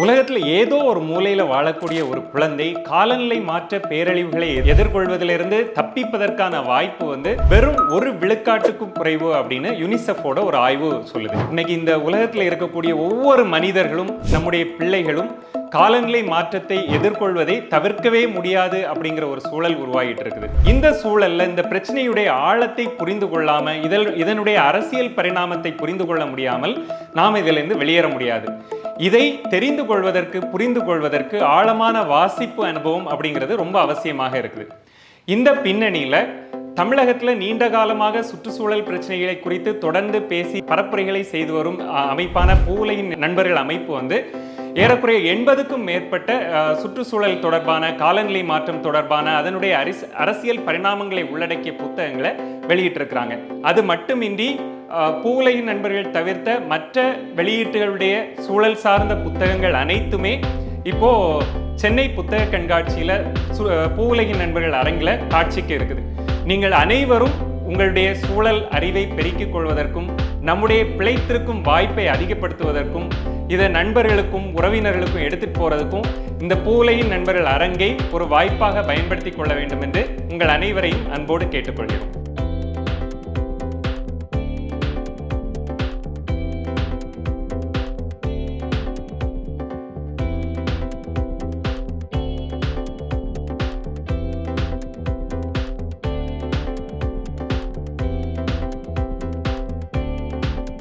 உலகத்தில் ஏதோ ஒரு மூலையில் வாழக்கூடிய ஒரு குழந்தை காலநிலை மாற்ற பேரழிவுகளை எதிர்கொள்வதிலிருந்து தப்பிப்பதற்கான வாய்ப்பு வந்து வெறும் ஒரு விழுக்காட்டுக்கும் குறைவு அப்படின்னு யுனிசெஃபோட ஒரு ஆய்வு சொல்லுது. இன்னைக்கு இந்த உலகத்தில் இருக்கக்கூடிய ஒவ்வொரு மனிதர்களும் நம்முடைய பிள்ளைகளும் காலநிலை மாற்றத்தை எதிர்கொள்வதை தவிர்க்கவே முடியாது அப்படிங்கிற ஒரு சூழல் உருவாகிட்டு இருக்குது. இந்த சூழல்ல இந்த பிரச்சனையுடைய ஆழத்தை புரிந்து கொள்ளாம இதில் இதனுடைய அரசியல் பரிணாமத்தை புரிந்து கொள்ள முடியாமல் நாம் இதிலிருந்து வெளியேற முடியாது. இதை தெரிந்து கொள்வதற்கு புரிந்து கொள்வதற்கு ஆழமான வாசிப்பு அனுபவம் அப்படிங்கிறது ரொம்ப அவசியமாக இருக்குது. இந்த பின்னணியில் தமிழகத்தில் நீண்ட காலமாக சுற்றுச்சூழல் பிரச்சனைகளை குறித்து தொடர்ந்து பேசி பரப்புரைகளை செய்து வரும் அமைப்பான பூவுலகின் நண்பர்கள் அமைப்பு வந்து ஏறக்குறைய எண்பதுக்கும் மேற்பட்ட சுற்றுச்சூழல் தொடர்பான காலநிலை மாற்றம் தொடர்பான அதனுடைய அரசியல் பரிணாமங்களை உள்ளடக்கிய புத்தகங்களை வெளியிட்டிருக்கிறாங்க. அது மட்டுமின்றி அஹ், பூவுலகின் நண்பர்கள் தவிர்த்த மற்ற வெளியீட்டுகளுடைய சூழல் சார்ந்த புத்தகங்கள் அனைத்துமே இப்போது சென்னை புத்தக கண்காட்சியில் சு- அஹ், பூவுலகின் நண்பர்கள் அரங்கில் காட்சிக்கு இருக்குது. நீங்கள் அனைவரும் உங்களுடைய சூழல் அறிவை பெருக்கிக் கொள்வதற்கும் நம்முடைய பிழைத்திருக்கும் வாய்ப்பை அதிகப்படுத்துவதற்கும் இதை நண்பர்களுக்கும் உறவினர்களுக்கும் எடுத்துட்டு போகிறதுக்கும் இந்த பூவுலகின் நண்பர்கள் அரங்கை ஒரு வாய்ப்பாக பயன்படுத்திக் கொள்ள வேண்டும் என்று உங்கள் அனைவரையும் அன்போடு கேட்டுக்கொள்கிறோம்.